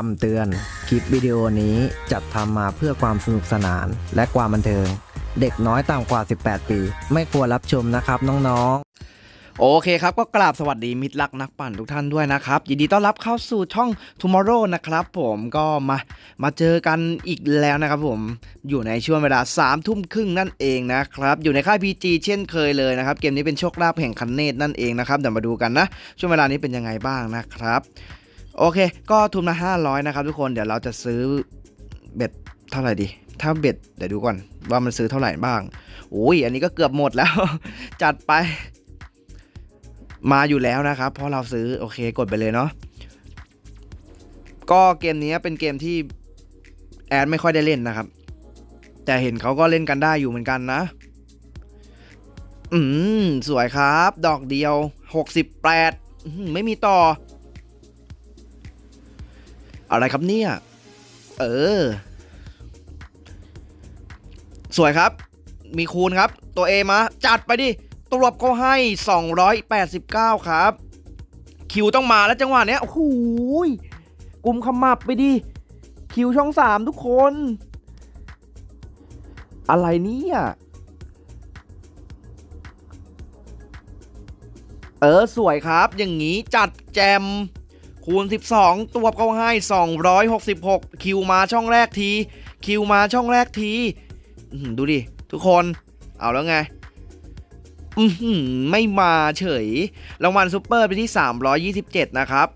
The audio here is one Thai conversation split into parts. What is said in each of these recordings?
คำเตือน คลิปวิดีโอนี้จัดทำมาเพื่อความสนุกสนานและความบันเทิง เด็กน้อยต่ำกว่า 18 ปี ไม่ควรรับชมนะครับน้องๆ โอเคครับก็กราบสวัสดีมิตรรักนักปั่นทุกท่านด้วยนะครับ ยินดีต้อนรับเข้าสู่ช่อง Tomorrow นะครับผมก็มามาเจอกันอีกแล้วนะครับผมอยู่ในช่วงเวลา3ามทุ่มครึ่งนั่นเองนะครับ อยู่ในค่าย PG เช่นเคยเลยนะครับ เกมนี้เป็นโชคลาภแห่งคันเนตนั่นเองนะครับเดี๋ยวมาดูกันนะ ช่วงเวลานี้เป็นยังไงบ้างนะครับ โอเค ก็ทุนละ500 นะครับทุกคนเดี๋ยวเราจะซื้อเบ็ดเท่าไหร่ดี ถ้าเบ็ดเดี๋ยวดูก่อนว่ามันซื้อเท่าไหร่บ้างโอ้ยอันนี้ก็เกือบหมดแล้ว จัดไป มาอยู่แล้วนะครับ เพราะเราซื้อโอเคกดไปเลยเนาะก็เกมนี้เป็นเกมที่แอดไม่ค่อยได้เล่นนะครับ แต่เห็นเขาก็เล่นกันได้อยู่เหมือนกันนะ อืมสวยครับ ดอกเดียว 68 ไม่มีต่อ อะไรครับเนี่ย เออ สวยครับ มีคูณครับ ตัวเอมา จัดไปดิ ตรวบเขาให้ 289 ครับ คิวต้องมาแล้วจังหวะเนี้ยโอ้โหยกลุ่มขมับไปดิ คิวช่องสามทุกคน อะไรเนี่ยเออ สวยครับ อย่างนี้จัดแจม คูณ 12 ตัวเขาให้ 266 คิวมาช่องแรกที คิวมาช่องแรกทีดูดิ ทุกคนเอาแล้วไงไม่มาเฉย รางวัลซูเปอร์ไปที่ 327 นะครับ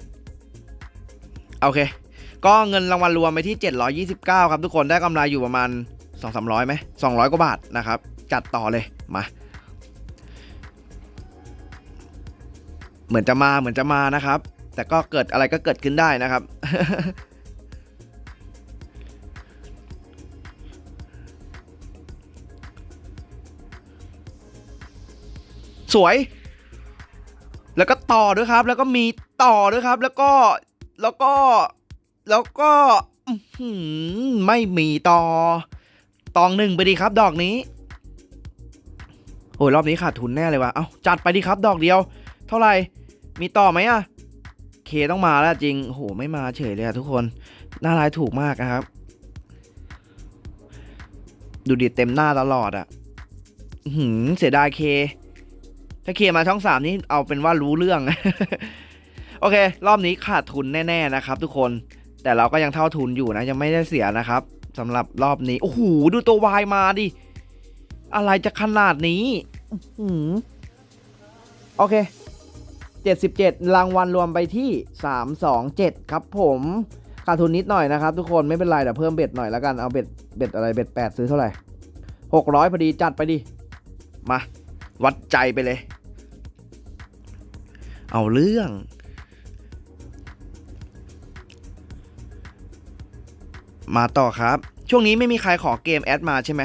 โอเค ก็เงินรางวัลรวมไปที่ 729 ครับทุกคนได้กำไรอยู่ประมาณ 2-300ไหม200 กว่าบาทนะครับ จัดต่อเลยมาเหมือนจะมาเหมือนจะมานะครับ แต่ก็เกิดอะไรก็เกิดขึ้นได้นะครับ สวย แล้วก็ต่อด้วยครับ แล้วก็มีต่อด้วยครับ แล้วก็แล้วก็แล้วก็ไม่มีต่อ ตองหนึ่งไปดีครับ ดอกนี้โอ้ยรอบนี้ขาดทุนแน่เลยว่ะ เอ้าจัดไปดีครับ ดอกเดียว เท่าไหร่ มีต่อไหมอะ เคต้องมาแล้วจริงโหไม่มาเฉยเลยอะทุกคนหน้าร้ายถูกมากนะครับ ดูดิเต็มหน้าตลอดอะหือเสียดายเค ถ้าเคมาช่องสามนี่เอาเป็นว่ารู้เรื่อง โอเค รอบนี้ขาดทุนแน่ๆนะครับ ทุกคนแต่เราก็ยังเท่าทุนอยู่นะ ยังไม่ได้เสียนะครับสำหรับรอบนี้ โอ้โห ดูตัววายมาดิ อะไรจะขนาดนี้โอเค 77 รางวัลรวมไปที่ 327 ครับผมขาดทุนนิดหน่อยนะครับทุกคนไม่เป็นไรเดี๋ยวเพิ่มเบ็ดหน่อยแล้วกันเอาเบ็ดเบ็ดอะไรเบ็ด8 ซื้อเท่าไหร่ 600 พอดีจัดไปดิ มา วัดใจไปเลย เอาเรื่องมาต่อครับ ช่วงนี้ไม่มีใครขอเกมแอดมาใช่ไหม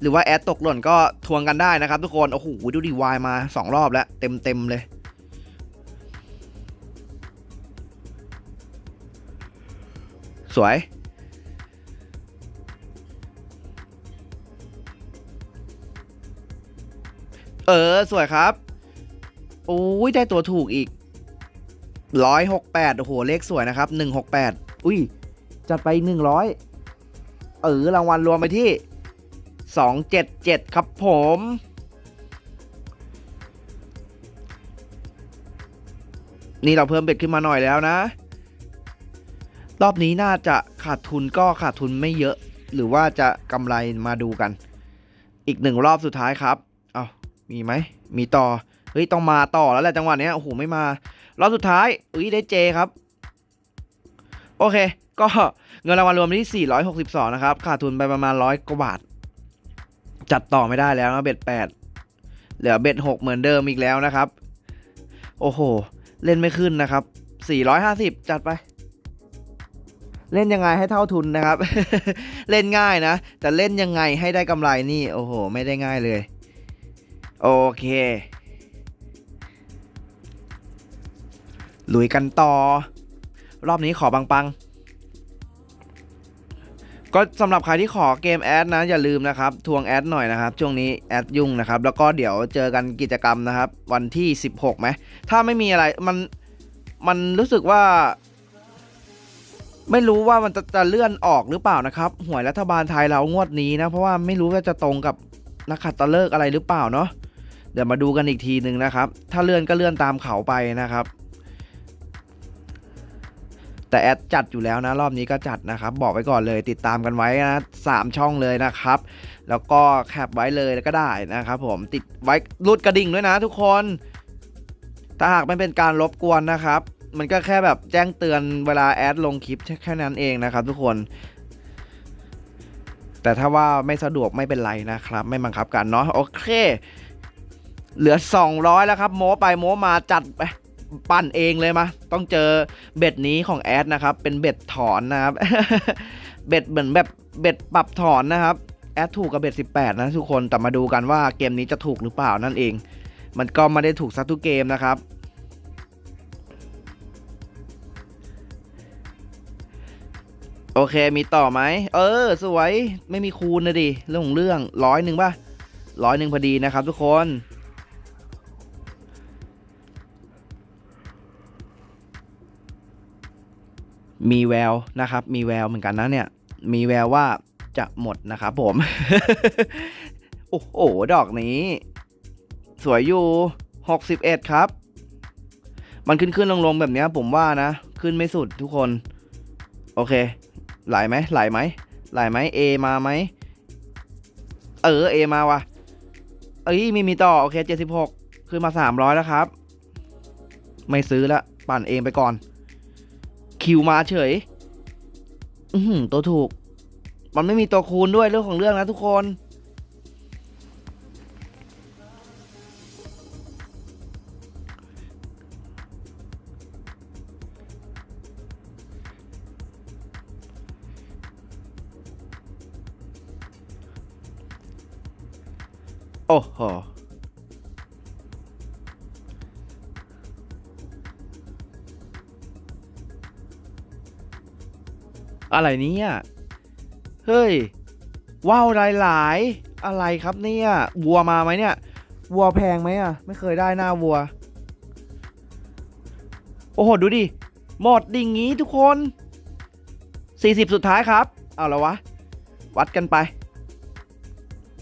หรือว่าแอดตกหล่นก็ทวงกันได้นะครับทุกคน โอ้โห ดูดีวายมา 2 รอบแล้ว เต็มเต็มเลย สวย เออ สวยครับ โอ้ย ได้ตัวถูกอีกร้อยหกแปดโอ้โห เลขสวยนะครับหนึ่งหกแปดอุ้ย จัดไปหนึ่งร้อยเออ รางวัลรวมไปที่สองเจ็ดเจ็ดครับผมนี่เราเพิ่มเบ็ดขึ้นมาหน่อยแล้วนะ รอบนี้น่าจะขาดทุนก็ขาดทุนไม่เยอะ หรือว่าจะกำไรมาดูกัน อีกหนึ่งรอบสุดท้ายครับเอามีไหมมีต่อเฮ้ยต้องมาต่อแล้วแหละจังหวะเนี้ยโอ้โหไม่มา รอบสุดท้ายอุ้ยได้เจครับ โอเค ก็เงินรางวัลรวมที่ 462 นะครับ ขาดทุนไปประมาณร้อยกว่าบาท จัดต่อไม่ได้แล้วนะเบ็ดแปดเหลือเบ็ดหกเหมือนเดิมอีกแล้วนะครับ โอ้โห เล่นไม่ขึ้นนะครับ 450 จัดไป เล่นยังไงให้เท่าทุนนะครับ เล่นง่ายนะ แต่เล่นยังไงให้ได้กำไรนี่ โอ้โห ไม่ได้ง่ายเลย โอเค ลุยกันต่อ รอบนี้ขอปังๆ ก็สำหรับใครที่ขอเกมแอดนะ อย่าลืมนะครับ ทวงแอดหน่อยนะครับ ช่วงนี้แอดยุ่งนะครับ แล้วก็เดี๋ยวเจอกันกิจกรรมนะครับ วันที่ 16ไหมถ้าไม่มีอะไรมันมันรู้สึกว่า ไม่รู้ว่ามันจะจะเลื่อนออกหรือเปล่านะครับ หวยรัฐบาลไทยเรางวดนี้นะ เพราะว่าไม่รู้ว่าจะตรงกับนักขัตฤกษ์อะไรหรือเปล่าเนาะเดี๋ยวมาดูกันอีกทีหนึ่งนะครับ ถ้าเลื่อนก็เลื่อนตามเขาไปนะครับ แต่แอดจัดอยู่แล้วนะ รอบนี้ก็จัดนะครับ บอกไว้ก่อนเลยติดตามกันไว้นะสามช่องเลยนะครับ แล้วก็แคปไว้เลยก็ได้นะครับผมติดไว้รูดกระดิ่งด้วยนะทุกคน ถ้าหากไม่เป็นการรบกวนนะครับ มันก็แค่แบบแจ้งเตือนเวลาแอดลงคลิปแค่นั้นเองนะครับทุกคน แต่ถ้าว่าไม่สะดวกไม่เป็นไรนะครับ ไม่บังคับกันเนาะโอเค เหลือ 200 แล้วครับ โม้ไปโม้มาจัดไปปั้นเองเลยมา ต้องเจอเบ็ดนี้ของแอดนะครับ เป็นเบ็ดถอนนะครับ เบ็ดเหมือนแบบเบ็ดปรับถอนนะครับ แอดถูกกับเบ็ด 18 นะทุกคน แต่มาดูกันว่าเกมนี้จะถูกหรือเปล่านั่นเอง มันก็ไม่ได้ถูกซักทุกเกมนะครับ โอเคมีต่อไหม เออ สวย ไม่มีคูณนะดิ เรื่องของเรื่องร้อยหนึ่งป่ะร้อยหนึ่งพอดีนะครับทุกคนมีแววนะครับ มีแววเหมือนกันนะเนี่ย มีแววว่าจะหมดนะครับผม โอ้โห ดอกนี้ สวยอยู่ 61 ครับ มันขึ้นขึ้นลงลงๆแบบนี้ผมว่านะ ขึ้นไม่สุดทุกคน โอเค ไหลไหมไหลไหมไหลไหมเอมาไหมเออเอมาว่ะเอ้ยมีมีต่อโอเคเจ็ดสิบหกคือมาสามร้อยแล้วครับ ไม่ซื้อละปั่นเองไปก่อน คิวมาเฉย อืตัวถูก มันไม่มีตัวคูณด้วยเรื่องของเรื่องนะทุกคน อ้โหอะไรเนี่ยเฮ้ย ว้าวหลายๆ อะไรครับเนี่ยวัวมาไหมเนี่ย วัวแพงไหมอะ ไม่เคยได้หน้าวัว โอ้โห ดูดิ หมดดิ่งงี้ทุกคน 40 สุดท้ายครับ เอาแล้ววะ วัดกันไป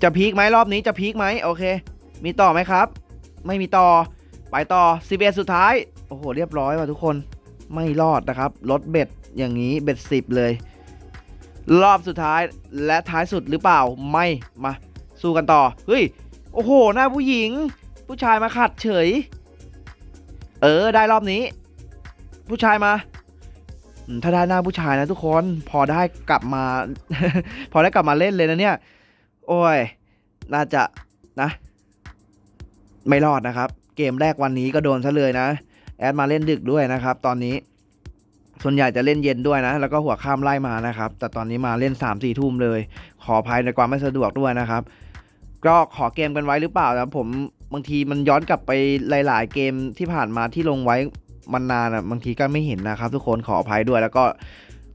จะพีคไหมรอบนี้จะพีคไหมโอเค มีต่อไหมครับ ไม่มีต่อ ไปต่อ11สุดท้าย โอ้โห เรียบร้อยว่ะทุกคน ไม่รอดนะครับ ลดเบ็ดอย่างนี้เบ็ดสิบเลย รอบสุดท้ายและท้ายสุดหรือเปล่า ไม่ มา สู้กันต่อ เฮ้ย โอ้โห หน้าผู้หญิง ผู้ชายมาขัดเฉย เออ ได้รอบนี้ ผู้ชายมาถ้าได้หน้าผู้ชายนะทุกคน พอได้กลับมา พอได้กลับมาเล่นเลยนะเนี่ย โอ้ย น่าจะนะ ไม่รอดนะครับ เกมแรกวันนี้ก็โดนซะเลยนะ แอดมาเล่นดึกด้วยนะครับ ตอนนี้ ส่วนใหญ่จะเล่นเย็นด้วยนะ แล้วก็หัวข้ามไล่มานะครับ แต่ตอนนี้มาเล่น3ามสี่ทุ่มเลย ขออภัยในความไม่สะดวกด้วยนะครับ ก็ขอเกมกันไว้หรือเปล่านะผมบางทีมันย้อนกลับไปหลาย ๆ เกมที่ผ่านมาที่ลงไว้มันนานอะบางทีก็ไม่เห็นนะครับ ทุกคนขออภัยด้วยแล้วก็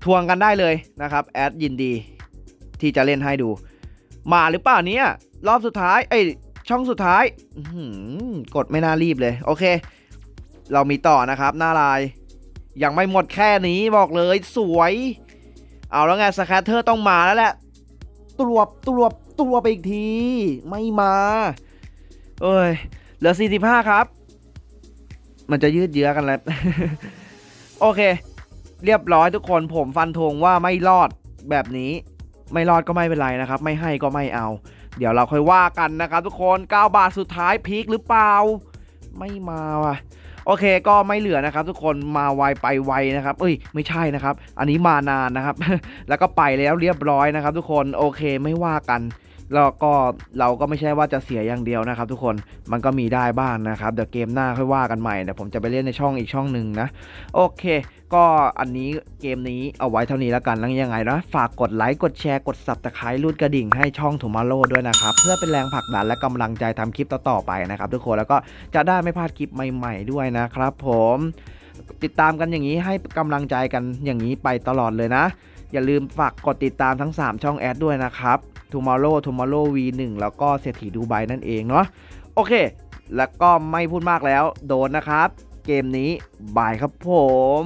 ทวงกันได้เลยนะครับ แอดยินดีที่จะเล่นให้ดู มาหรือเปล่าเนี้ยรอบสุดท้ายเอ้ช่องสุดท้ายกดไม่น่ารีบเลย โอเค เรามีต่อนะครับ หน้าลาย ยังไม่หมดแค่นี้บอกเลยสวย เอาแล้วไงสแคตเตอร์ต้องมาแล้วแหละตรวบตรวบตรวบไปอีกที ไม่มา เอ้ย เหลือ 45 ครับ มันจะยืดเยื้อกันแล้ว โอเค เรียบร้อยทุกคนผมฟันธงว่าไม่รอดแบบนี้ ไม่รอดก็ไม่เป็นไรนะครับ ไม่ให้ก็ไม่เอา เดี๋ยวเราค่อยว่ากันนะครับทุกคน 9 บาทสุดท้ายพีคหรือเปล่า ไม่มาว่ะโอเคก็ไม่เหลือนะครับ ทุกคนมาไวไปไวนะครับ เอ้ยไม่ใช่นะครับ อันนี้มานานนะครับ แล้วก็ไปแล้วเรียบร้อยนะครับ ทุกคนโอเคไม่ว่ากัน แล้วก็เราก็ไม่ใช่ว่าจะเสียอย่างเดียวนะครับ ทุกคนมันก็มีได้บ้างนะครับเดี๋ยวเกมหน้าค่อยว่ากันใหม่เดี๋ยวผมจะไปเล่นในช่องอีกช่องหนึ่งนะ โอเค ก็อันนี้เกมนี้เอาไว้เท่านี้แล้วกันแล้วยังไงนะฝากกดไลค์กดแชร์กด subscribe รูดกระดิ่งให้ช่อง Tomorrow ด้วยนะครับ เพื่อเป็นแรงผลักดันและกำลังใจทำคลิปต่อๆไปนะครับ ทุกคนแล้วก็จะได้ไม่พลาดคลิปใหม่ๆด้วยนะครับ ผมติดตามกันอย่างนี้ให้กำลังใจกันอย่างนี้ไปตลอดเลยนะ อย่าลืมฝากกดติดตามทั้ง 3 ช่องแอดด้วยนะครับ Tomorrow Tomorrow V1 แล้วก็เศรษฐีดูไบนั่นเองเนาะโอเค แล้วก็ไม่พูดมากแล้วโดนนะครับ เกมนี้บายครับผม